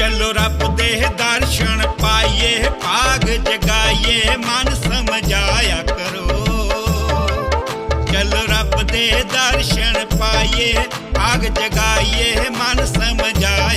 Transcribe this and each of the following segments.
ਚੱਲੋ ਰੱਬ ਦੇ ਦਰਸ਼ਨ ਪਾਈਏ, ਭਾਗ ਜਗਾਈਏ, ਮਨ ਸਮਝਾਇਆ ਕਰੋ। ਚਲੋ ਰੱਬ ਦੇ ਦਰਸ਼ਨ ਪਾਈਏ, ਭਾਗ ਜਗਾਈਏ, ਮਨ ਸਮਝਾਇਆ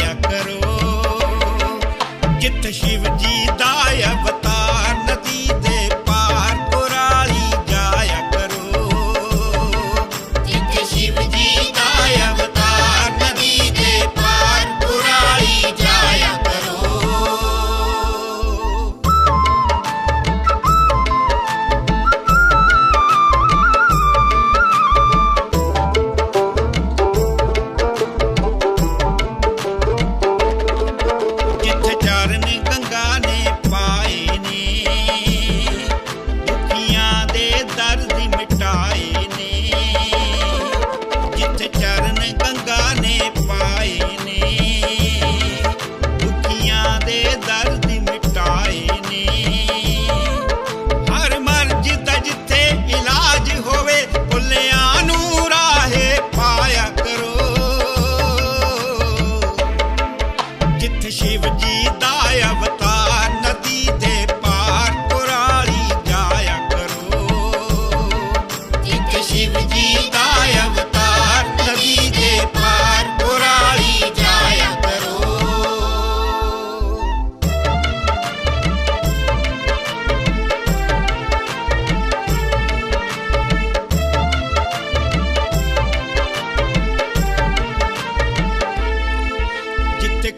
ਜਿੱਥੇ ਸ਼ਿਵ ਜੀ ਦਾ ਅਵਤਾਰ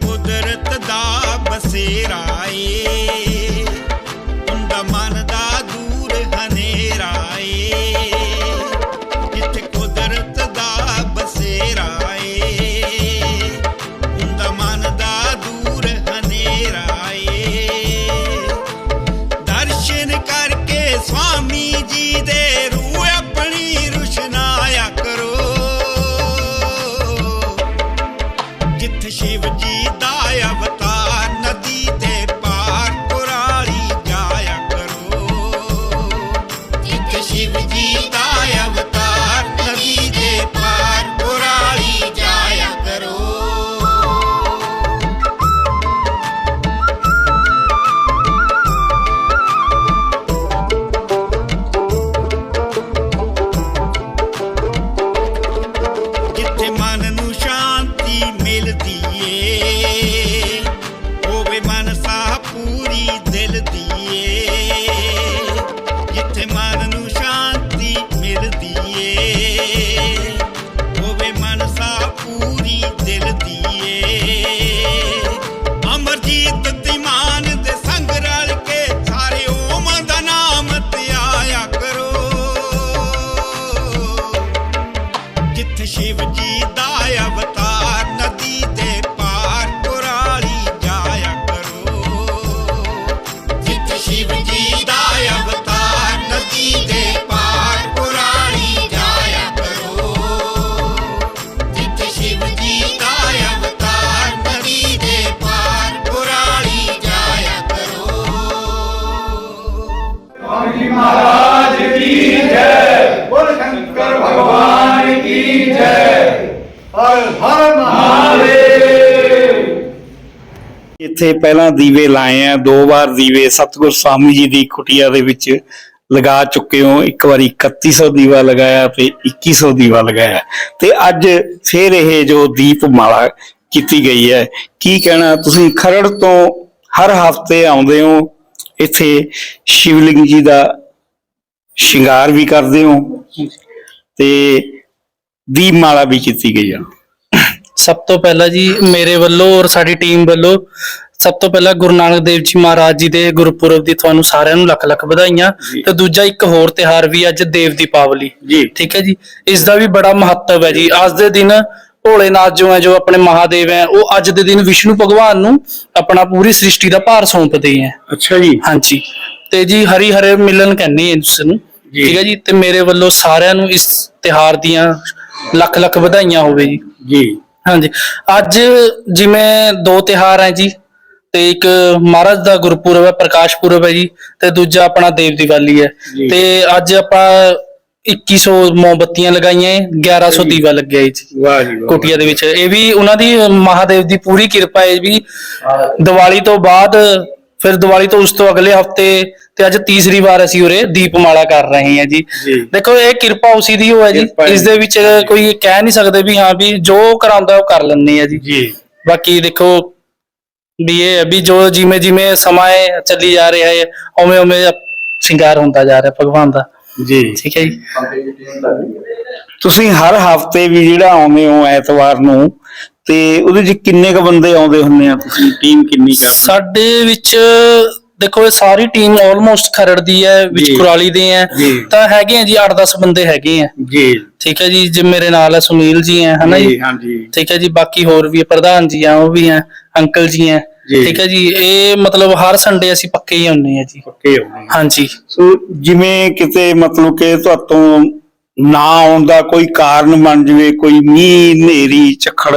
ਕੁਦਰਤ ਦਾ ਬਸੇਰਾ ਏ। ਜੀ ਦਾ ਇੱਥੇ ਪਹਿਲਾਂ ਦੀਵੇ ਲਾਏ ਆ ਦੋ ਵਾਰ ਦੀਵੇ ਸਤਿਗੁਰ ਸਵਾਮੀ ਜੀ ਦੀ ਕੁਟੀਆ ਦੇ ਵਿੱਚ ਲਗਾ ਚੁੱਕੇ ਹੋ। ਇੱਕ ਵਾਰੀ 3100 ਦੀਵਾ ਲਗਾਇਆ ਤੇ 2100 ਦੀਵਾ ਲਗਾਇਆ। ਤੇ ਅੱਜ ਫੇਰ ਇਹ ਜੋ ਦੀਪ ਮਾਲਾ ਕੀਤੀ ਗਈ ਹੈ ਕੀ ਕਹਿਣਾ? ਤੁਸੀਂ ਖਰੜ ਤੋਂ ਹਰ ਹਫ਼ਤੇ ਆਉਂਦੇ ਹੋ ਇੱਥੇ ਸ਼ਿਵਲਿੰਗ ਜੀ ਦਾ ਸ਼ਿੰਗਾਰ ਵੀ ਕਰਦੇ ਹੋ ਤੇ ਦੀਪ ਮਾਲਾ ਵੀ ਕੀਤੀ ਗਈ ਆ। ਸਭ ਤੋਂ ਪਹਿਲਾਂ ਜੀ ਮੇਰੇ ਵੱਲੋਂ ਔਰ ਸਾਡੀ ਟੀਮ ਵੱਲੋਂ ਸਭ ਤੋਂ ਪਹਿਲਾਂ ਗੁਰੂ ਨਾਨਕ ਦੇਵ ਜੀ ਮਹਾਰਾਜ ਜੀ ਦੇ ਗੁਰਪੁਰਬ ਦੀ ਤੁਹਾਨੂੰ ਸਾਰਿਆਂ ਨੂੰ ਲੱਖ ਲੱਖ ਵਧਾਈਆਂ। ਤੇ ਦੂਜਾ ਇੱਕ ਹੋਰ ਤਿਹਾਰ ਵੀ ਅੱਜ ਦੇਵ ਦੀਪਾਵਲੀ। ਜੀ। ਠੀਕ ਹੈ ਜੀ? ਇਸ ਦਾ ਵੀ ਬੜਾ ਮਹੱਤਵ ਹੈ ਜੀ। ਅੱਜ ਦੇ ਦਿਨ ਭੋਲੇਨਾਥ ਜੋ ਹੈ ਜੋ ਆਪਣੇ ਮਹਾਦੇਵ ਹੈ ਉਹ ਅੱਜ ਦੇ ਦਿਨ ਵਿਸ਼ਨੂੰ ਭਗਵਾਨ ਨੂੰ ਆਪਣਾ ਪੂਰੀ ਸ੍ਰਿਸ਼ਟੀ ਦਾ ਭਾਰ ਸੌਂਪਦੇ ਹੈ। ਅੱਛਾ ਜੀ। ਹਾਂਜੀ। ਤੇ ਜੀ ਹਰੀ ਹਰੇ ਮਿਲਨ ਕਹਿੰਦੇ ਆ ਇਸ ਨੂੰ। ਠੀਕ ਹੈ ਜੀ? ਤੇ ਮੇਰੇ ਵੱਲੋਂ ਸਾਰਿਆਂ ਨੂੰ ਇਸ ਤਿਹਾਰ ਦੀਆਂ ਲੱਖ ਲੱਖ ਵਧਾਈਆਂ ਹੋਵੇ ਜੀ। ਜੀ। ਹਾਂਜੀ। ਅੱਜ ਜਿਵੇਂ ਦੋ ਤਿਹਾਰ ਹੈ ਜੀ ਤੇ ਇੱਕ ਮਹਾਰਾਜ ਦਾ ਗੁਰਪੁਰਬ ਹੈ ਪ੍ਰਕਾਸ਼ ਪੁਰਬ ਹੈ ਜੀ ਤੇ ਦੂਜਾ ਆਪਣਾ ਦੇਵ ਦੀਵਾਲੀ ਹੈ। ਤੇ ਅੱਜ ਆਪਾਂ 2100 ਮੋਮਬੱਤੀਆਂ ਲਗਾਈਆਂ ਏ, 1100 ਦੀਵਾ ਲੱਗਿਆ ਜੀ। ਵਾਹ ਜੀ ਵਾਹ ਕੁਟੀਆ ਦੇ ਵਿੱਚ। ਇਹ ਵੀ ਉਹਨਾਂ ਦੀ ਮਹਾਦੇਵ ਦੀ ਪੂਰੀ ਕਿਰਪਾ ਹੈ ਵੀ ਦੀਵਾਲੀ ਤੋਂ ਬਾਅਦ ਫਿਰ ਦੀਵਾਲੀ ਤੋਂ ਉਸ ਤੋਂ ਅਗਲੇ ਹਫ਼ਤੇ ਤੇ ਅੱਜ ਤੀਸਰੀ ਵਾਰ ਅਸੀਂ ਉਰੇ ਦੀਪਮਾਲਾ ਕਰ ਰਹੇ ਹਾਂ ਜੀ। ਜੀ। ਦੇਖੋ ਇਹ ਕਿਰਪਾ ਉਸੀ ਦੀ ਹੋਇਆ ਜੀ। ਕਿਰਪਾ ਹੈ ਇਸ ਦੇ ਵਿੱਚ ਕੋਈ ਕਹਿ ਨਹੀਂ ਸਕਦੇ ਵੀ ਹਾਂ ਵੀ ਜੋ ਕਰਾਉਂਦਾ ਉਹ ਕਰ ਲੈਂਦੇ ਆ ਜੀ। ਜੀ। ਬਾਕੀ ਦੇਖੋ ਵੀ ਇਹ ਹੈ ਵੀ ਜੋ ਜਿਵੇਂ ਜਿਵੇਂ ਸਮਾਂ ਹੈ ਚੱਲੀ ਜਾ ਰਿਹਾ ਹੈ ਉਵੇਂ ਉਵੇਂ ਸ਼ਿੰਗਾਰ ਹੁੰਦਾ ਜਾ ਰਿਹਾ ਭਗਵਾਨ ਦਾ। ਜੀ। ਠੀਕ ਹੈ ਜੀ। ਤੁਸੀਂ ਹਰ ਹਫ਼ਤੇ ਵੀ ਜਿਹੜਾ ਆਉਂਦੇ ਹੋ ਐਤਵਾਰ ਨੂੰ ਤੇ ਉਹਦੇ ਚ ਕਿੰਨੇ ਕ ਬੰਦੇ ਆਉਂਦੇ ਹੁੰਦੇ ਆ? ਤੁਸੀਂ ਟੀਮ ਕਿੰਨੀ ਕਰਦੇ ਸਾਡੇ ਵਿੱਚ ਦੇਖੋ ਇਹ ਸਾਰੀ ਟੀਮ ਆਲਮੋਸਟ ਖਰੜ ਦੀ ਹੈ ਵਿੱਚ ਜੀ। ਕੁਰਾਲੀ ਦੇ ਹੈ। ਜੀ। ਤਾਂ ਹੈਗੇ ਆ ਜੀ 8-10 ਬੰਦੇ ਹੈਗੇ ਆ। ਜੀ। ਠੀਕ ਹੈ ਜੀ ਜੇ ਮੇਰੇ ਨਾਲ ਹੈ ਸੁਨੀਲ ਜੀ ਹੈ ਹਨਾ ਜੀ ਹਾਂਜੀ। ਠੀਕ ਹੈ ਜੀ ਬਾਕੀ ਹੋਰ ਵੀ ਪ੍ਰਧਾਨ ਜੀ ਆ ਉਹ ਵੀ ਆ ਅੰਕਲ ਜੀ ਆ ਜੀ। ਠੀਕ ਹੈ ਜੀ ਇਹ ਮਤਲਬ ਹਰ ਸੰਡੇ ਅਸੀਂ ਪੱਕੇ ਹੀ ਹੁੰਨੇ ਆ ਜੀ। ਪੱਕੇ ਆਉਂਦੇ ਆ। ਹਾਂਜੀ। ਸੋ ਜਿਵੇਂ ਕਿਤੇ ਮਤਲਬ ਕਿ ਤੁਹਾਤੋਂ ਨਾ ਆਉਣ ਦਾ ਕੋਈ ਕਾਰਨ ਬਣ ਜਵੇ ਕੋਈ ਮੀਂਹ ਹਨੇਰੀ ਝੱਖੜ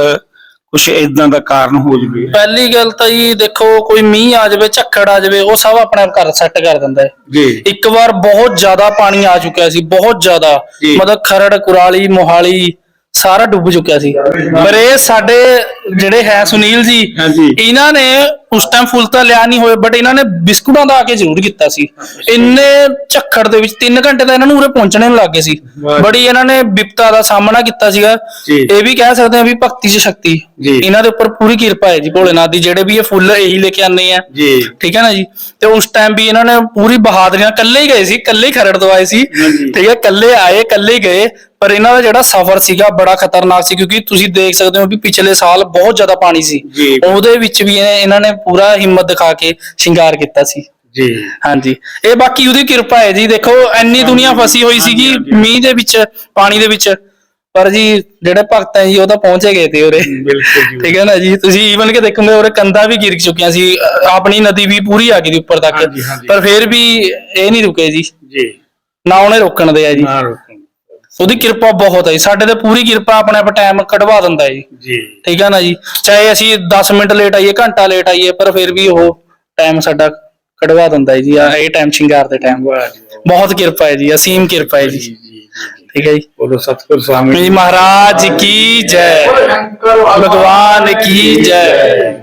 ਕੁਛ ਇਦਾਂ ਦਾ ਕਾਰਨ ਹੋ ਜਵੇ। ਪਹਿਲੀ ਗੱਲ ਤਾਂ ਜੀ ਦੇਖੋ ਕੋਈ ਮੀਂਹ ਆ ਜਾਵੇ ਝੱਖੜ ਆ ਜਾਵੇ ਉਹ ਸਭ ਆਪਣਾ ਘਰ ਸੈੱਟ ਕਰ ਦਿੰਦਾ ਹੈ। ਜੀ। ਇੱਕ ਵਾਰ ਬਹੁਤ ਜ਼ਿਆਦਾ ਪਾਣੀ ਆ ਚੁੱਕਿਆ ਸੀ ਬਹੁਤ ਜ਼ਿਆਦਾ। ਜੀ। ਮਤਲਬ ਖਰੜ ਕੁਰਾਲੀ ਮੋਹਾਲੀ ਸਾਰਾ ਡੁੱਬ ਚੁੱਕਿਆ ਸੀ। ਪਰ ਇਹ ਸਾਡੇ ਜਿਹੜੇ ਹੈ ਸੁਨੀਲ ਜੀ ਹਾਂਜੀ। ਇਹਨਾਂ ਨੇ ਉਸ ਟਾਈਮ ਫੁੱਲ ਤਾਂ ਲਿਆ ਨਹੀਂ ਹੋਏ ਬਟ ਇਹਨਾਂ ਨੇ ਬਿਸਕੁਟਾਂ ਦਾ ਆ ਕੇ ਜ਼ਰੂਰ ਕੀਤਾ ਸੀ। ਇੰਨੇ ਝੱਖੜ ਦੇ ਵਿੱਚ 3 ਘੰਟੇ ਤਾਂ ਇਹਨਾਂ ਨੂੰ ਉਰੇ ਪਹੁੰਚਣੇ ਨੂੰ ਲੱਗੇ ਸੀ। ਬੜੀ ਇਹਨਾਂ ਨੇ ਵਿਪਤਾ ਦਾ ਸਾਹਮਣਾ ਕੀਤਾ ਸੀਗਾ। ਇਹ ਵੀ ਕਹਿ ਸਕਦੇ ਆ ਵੀ ਭਗਤੀ 'ਚ ਸ਼ਕਤੀ। ਇਹਨਾਂ ਦੇ ਉੱਪਰ ਪੂਰੀ ਕਿਰਪਾ ਹੈ ਜੀ ਭੋਲੇਨਾਥ ਦੀ। ਜਿਹੜੇ ਵੀ ਇਹ ਫੁੱਲ ਇਹੀ ਲੈ ਕੇ ਆਉਂਦੇ ਆ। ਠੀਕ ਹੈ ਨਾ ਜੀ? ਤੇ ਉਸ ਟਾਈਮ ਵੀ ਇਹਨਾਂ ਨੇ ਪੂਰੀ ਬਹਾਦਰੀ ਨਾਲ ਇਕੱਲੇ ਹੀ ਗਏ ਸੀ ਇਕੱਲੇ ਹੀ ਖਰੜ ਦਵਾਏ ਸੀ। ਠੀਕ ਹੈ ਇਕੱਲੇ ਆਏ ਇਕੱਲੇ ਹੀ ਗਏ। ਪਰ ਇਹਨਾਂ ਦਾ ਜਿਹੜਾ ਸਫ਼ਰ ਸੀਗਾ ਬੜਾ ਖਤਰਨਾਕ ਸੀ ਕਿਉਂਕਿ ਤੁਸੀਂ ਦੇਖ ਸਕਦੇ ਹੋ ਵੀ ਪਿਛਲੇ ਸਾਲ ਬਹੁਤ ਜ਼ਿਆਦਾ ਪਾਣੀ ਸੀ। ਉਹਦੇ ਵਿੱਚ ਵੀ ਇਹ- ਇਹਨਾਂ ਨੇ ਪੂਰਾ ਹਿੰਮਤ ਦਿਖਾ ਕੇ ਸ਼ਿੰਗਾਰ ਕੀਤਾ ਸੀ। ਜੀ। ਹਾਂਜੀ। ਇਹ ਬਾਕੀ ਉਹਦੀ ਕਿਰਪਾ ਹੈ ਜੀ। ਦੇਖੋ ਇੰਨੀ ਦੁਨੀਆ ਫਸੀ ਹੋਈ ਸੀਗੀ। ਮੀਂਹ ਦੇ ਵਿੱਚ ਪਾਣੀ ਦੇ ਵਿੱਚ। ਪਰ ਜੀ ਜਿਹੜੇ ਭਗਤ ਹੈ ਜੀ ਉਹ ਤਾਂ ਪਹੁੰਚੇ ਗਏ ਤੇ ਉਰੇ। ਬਿਲਕੁਲ ਜੀ। ਠੀਕ ਹੈ ਨਾ ਜੀ? ਤੁਸੀਂ ਈਵਨ ਕਿ ਦੇਖੋਗੇ ਉਹਰੇ ਕੰਧਾਂ ਵੀ ਗਿਰ ਚੁੱਕੀਆਂ ਸੀ। ਆਪਣੀ ਨਦੀ ਵੀ ਪੂਰੀ ਆ ਗਈ ਦੀ ਉੱਪਰ ਤੱਕ। ਪਰ ਫਿਰ ਵੀ ਇਹ ਨਹੀਂ ਰੁਕੇ ਜੀ। ਜੀ। ਨਾ ਉਹਨੇ ਰੋਕਣ ਦੇ ਆ ਜੀ। ਨਾ ਰੋਕੋ ਉਹਦੀ ਕਿਰਪਾ ਬਹੁਤ ਹੈ ਸਾਡੇ ਤੇ ਪੂਰੀ ਕਿਰਪਾ ਆਪਣੇ ਆਪ ਟਾਈਮ ਕਢਵਾ ਦਿੰਦਾ ਜੀ। ਜੀ। ਠੀਕ ਹੈ ਨਾ ਜੀ। ਚਾਹੇ ਅਸੀਂ 10 ਮਿੰਟ ਲੇਟ ਆਈਏ ਘੰਟਾ ਲੇਟ ਆਈਏ ਪਰ ਫਿਰ ਵੀ ਉਹ ਟਾਈਮ ਸਾਡਾ ਕਢਵਾ ਦਿੰਦਾ ਜੀ। ਆ ਇਹ ਟਾਈਮ ਸ਼ਿੰਗਾਰ ਦੇ ਟਾਈਮ ਬਹੁਤ ਕਿਰਪਾ ਹੈ ਜੀ ਅਸੀਮ ਕਿਰਪਾ ਹੈ ਜੀ। ਠੀਕ ਹੈ ਜੀ। ਬੋਲੋ ਸਤਿਗੁਰ ਸਵਾਮੀ ਜੀ। ਮਹਾਰਾਜ ਕੀ ਜੈ। ਭਗਵਾਨ ਕੀ ਜੈ।